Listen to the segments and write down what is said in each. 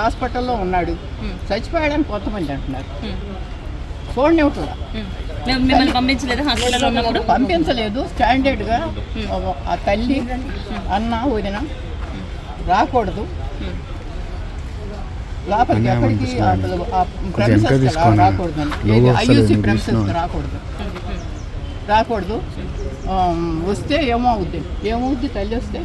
హాస్పిటల్లో ఉన్నాడు. చచ్చిపోయాడని కొంతమంది అంటున్నారు. మేము. మిమ్మల్ని పంపించలేదు హాస్పిటల్లో ఉన్నప్పుడు. పంపించలేదు. స్టాండర్డ్గా ఒక- ఆ తల్లి అన్న వదిన రాకూడదు. లోపలికి ఎక్కడికి రాకూడదు ఐయూసీ ప్రెమిసెస్ రాకూడదు. రాకూడదు. వస్తే ఏమవుద్ది? ఏమవుద్ది? తల్లి వస్తే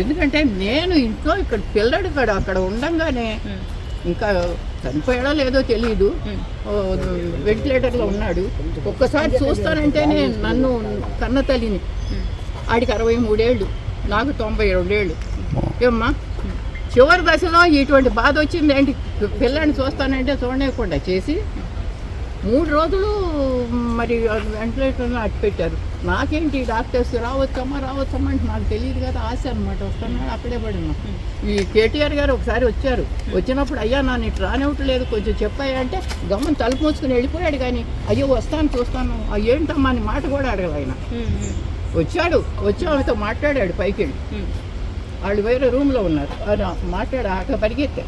ఎందుకంటే నేను ఇంట్లో ఇక్కడ పిల్లడు ఇక్కడ అక్కడ ఉండంగానే ఇంకా చనిపోయాడో లేదో తెలియదు వెంటిలేటర్లో ఉన్నాడు. ఒక్కసారి చూస్తానంటేనే నన్ను కన్న తల్లిని. ఆడికి అరవై మూడేళ్ళు నాకు తొంభై రెండేళ్ళు. ఏమ్మా? చివరి దశలో ఇటువంటి బాధ వచ్చింది ఏంటి? పిల్లని చూస్తానంటే చూడలేకుండా చేసి మూడు రోజులు మరి వెంటిలేటర్లో అట్టు పెట్టారు నాకేంటి డాక్టర్స్ రావచ్చమ్మా రావచ్చమ్మా అంటే నాకు తెలియదు కదా ఆశ అనమాట వస్తున్నాడు అక్కడే పడినా ఈ కేటీఆర్ గారు ఒకసారి వచ్చారు. వచ్చినప్పుడు అయ్యా నా నీకు రానివ్వట్లేదు కొంచెం చెప్పాయా అంటే గమ్మని తలుపు మూసుకుని వెళ్ళిపోయాడు కానీ అయ్యో వస్తాను చూస్తాను. ఏంటమ్మా అని మాట కూడా అడగదు ఆయన. వచ్చాడు వచ్చి ఆమెతో మాట్లాడాడు పైకి వెళ్ళి. వాళ్ళు వేరే రూమ్లో ఉన్నారు. ఆయన మాట్లాడు అక్కడ పరిగెత్తా.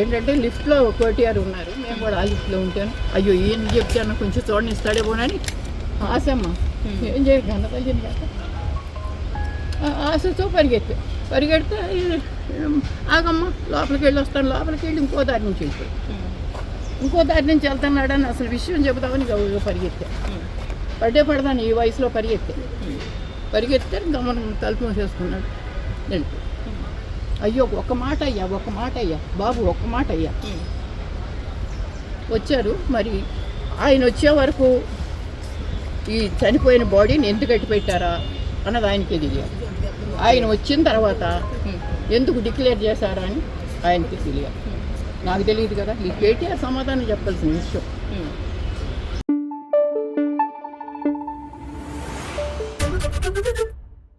ఏంటంటే లిఫ్ట్లో కోటిఆర్ ఉన్నారు. మేము కూడా ఆ లిఫ్ట్లో ఉంటాను. అయ్యో ఏం చెప్తాను కొంచెం చూడండి ఇస్తాడేమోనని ఆశమ్మ ఏం చేయ గందపల్లిని కాక ఆశతో పరిగెత్తా పరిగెడితే ఆగమ్మ లోపలికి వెళ్ళి వస్తాను. లోపలికి వెళ్ళి ఇంకో దారి నుంచి వెళ్ళిపోయి ఇంకో దారి నుంచి వెళ్తున్నాడని అసలు విషయం చెబుదామని గౌరవ పరిగెత్తా. పడ్డే పడదాను ఈ వయసులో పరిగెత్తా. పరిగెత్తే గమనం తలుపు మూసేసుకున్నాడు. వెళ్ళిపోయి అయ్యో ఒక్క మాట అయ్యా ఒక్క మాట అయ్యా. బాబు ఒక్క మాట అయ్యా. వచ్చారు. మరి ఆయన వచ్చే వరకు ఈ చనిపోయిన బాడీని ఎందుకు కట్టి పెట్టారా అన్నది ఆయనకి తెలియదు ఆయన వచ్చిన తర్వాత ఎందుకు డిక్లేర్ చేశారా అని ఆయనకి తెలియదు నాకు తెలియదు కదా. ఈ కేటీఆర్ సమాధానం చెప్పాల్సిన విషయం.